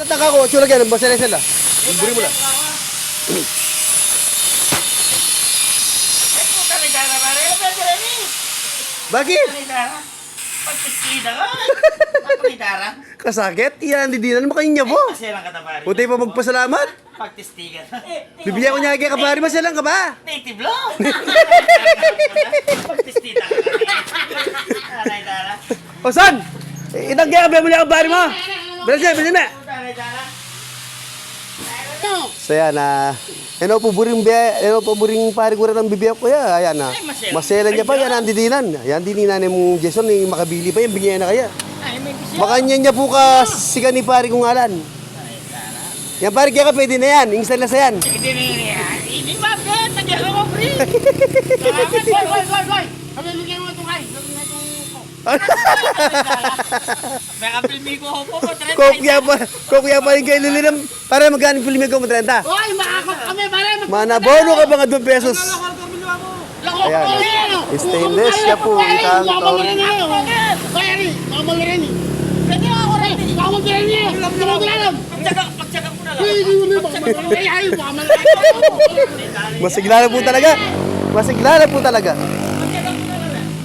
Nataka ko, tsura yan, masaya sila. Buri mo lang. Bakit? Kasakit? Iyan, didinan mo kayo niya po. Puti pa magpasalamat. Pagtistigan. Bibigyan ko niya kaya kabari, masaya lang ka ba? Native law. Pagtistida ka. Ni Dara. O san? Itanggihan ka, bibili ang kabari mo. Bilis na, bilis na. So yan, ah, ano po buring biya, ano po buring pare ko rin ang bibigyan ko ya, ayan na. masela. Masela niya pa, yan ang didinan. Yan dininan ni mong Jason, ni makabili pa yan, bigyan na kaya. Baka niya po ka siga ni pare kong alan. Yan pare, kaya ka pwede na yan, install na sa yan. Hindi ni Hindi ba? Nagyan ako, free. Salamat, boy, boy, boy, boy. Kami lugyan mo itong ay. Lugyan mo itong May ko ako po. Kopya pa, kopya pa rin kayo lilinam. Para magkano film ko mo 30. Hoy, makakot kami, pare. Manabono ka mga 2 pesos. Ayan. Stainless siya po, itang taon. Pwede ako rin. Pagtsaga, pagtsaga ko na lang. Masigla na po talaga. Masigla na po talaga.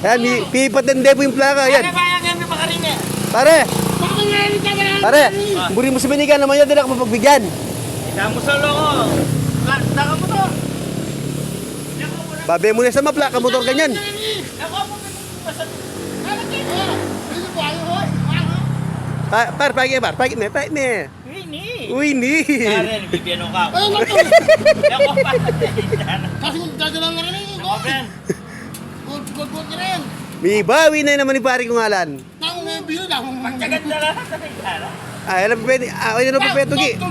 Ayan, pipatende po yung plaka. Ayan. Pare, pare, buri mo sa binigan naman yan, di na ako mapagbigyan. Damo sa loko. Laka mo to. Babe mo na sa maplaka, motor ganyan. Ako mo Pa, par, pagi, par, pagi me, pagi me. Ini. Uy, ni. Karen, bibiyano ka. Pa. Ako, Ben. May bawi na naman ni pare kong alan. Pagtsagan na lang. Tara. Ay, alam po pwede, ah, ano po pwede, tugi.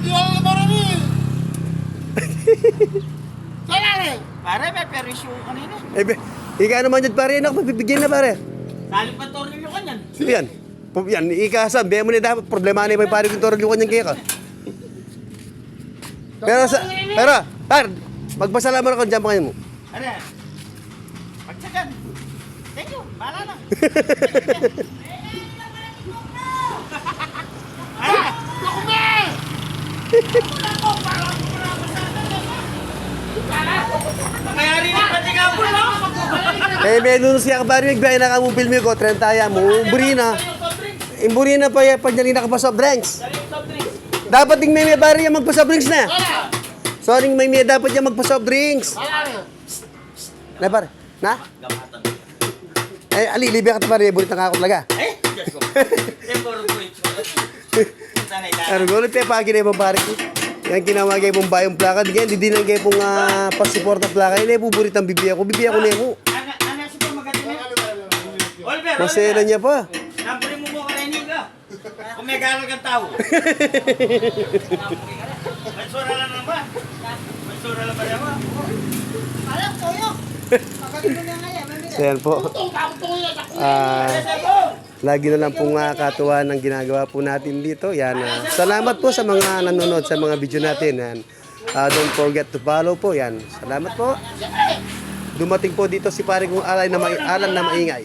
Pare, may perisyo kanina. Eh, be, ika naman dyan pare, ano ako mapipigyan na pare. Saling pa tornilyo ka niyan. So yan, po- yan, ika sa, be mo na dapat, problema na yung pare kong yung kanyang kaya ka. Pero sa, pero, par, magpasalamat ako dyan pa mo. Ano yan? Pagtsagan. Thank you. Bahala na. Ah! Ako ba? Mayari na pati ka po, no? Eh, may nunos siya kabari, nagbiyay na ka mo filmi ko, 30 ya mo, burina. Imburina pa ya, panyalina ka pa soft drinks. Dapat ding may may bari yung magpa soft drinks na. Sorry, may may dapat yung magpa soft drinks. Na pare, na? Eh, ali, libi ka pare, bulit na ako talaga. Eh, Diyos ko. Eh, puro lang. Ano, gulit pa na yung pare ko. Yan ginawa kayo pong bayong plaka, di kaya hindi lang kayo pong uh, pasiport na plaka, hindi buburit ang bibiya ko, bibiya ko na ako. Pa Masela niya pa. Nampunin mo mo ka rin ka. Kung may galang kang tao. May sura lang naman ba? May sura lang ba naman? So yan po. Ah, lagi na lang pong uh, katuwa ng ginagawa po natin dito. Yan, ah, salamat po sa mga nanonood sa mga video natin. Yan. Ah, don't forget to follow po. Yan. Salamat po. Dumating po dito si pare kong alay na mai- alan na maingay.